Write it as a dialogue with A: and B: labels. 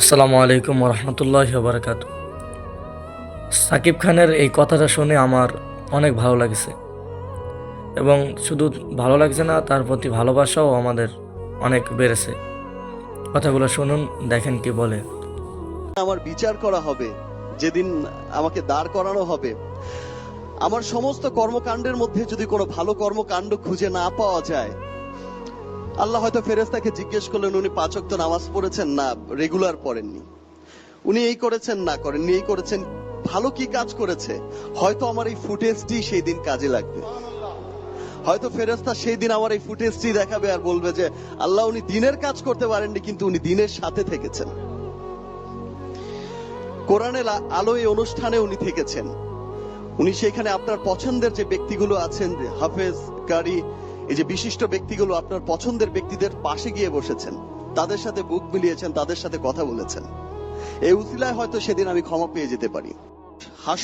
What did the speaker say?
A: আসসালামু আলাইকুম রহমতুল্লাহ বারকাত সাকিব খানের এই কথাটা শুনে আমার অনেক ভালো লাগছে। এবং শুধু ভালো লাগছে না, তার প্রতি ভালোবাসাও আমাদের অনেক বেড়েছে। কথাগুলো শুনুন, দেখেন কি বলে।
B: আমার বিচার করা হবে, যেদিন আমাকে দাঁড় করানো হবে। আমার সমস্ত কর্মকাণ্ডের মধ্যে যদি কোনো ভালো কর্মকাণ্ড খুঁজে না পাওয়া যায় আল্লাহ হয়তো ফেরেস্তাকে জিজ্ঞেস করলেন, উনি পাঁচ ওয়াক্ত নামাজ পড়েছেন? না রেগুলার পড়েননি। উনি এই করেছেন? না, করেননি। এই করেছেন। ভালো কি কাজ করেছে? হয়তো আমার এই ফুটেজটি সেই দিন কাজে লাগবে। হয়তো ফেরেস্তা সেই দিন আমার এই ফুটেজটি দেখাবে আর বলবে যে, আল্লাহ উনি দিনের কাজ করতে পারেননি, কিন্তু উনি দিনের সাথে থেকেছেন। কোরআনের আলো এই অনুষ্ঠানে উনি থেকেছেন। উনি সেখানে আপনার পছন্দের যে ব্যক্তিগুলো আছেন, যে হাফেজ কারি এই যে বিশিষ্ট ব্যক্তিগুলো আপনার পছন্দের ব্যক্তিদের পাশে গিয়ে বসেছেন, তাদের সাথে বুক মিলিয়েছেন, তাদের সাথে কথা বলেছেন। এই উসিলায় হয়তো সেদিন আমি ক্ষমা পেয়ে যেতে পারি। হাসর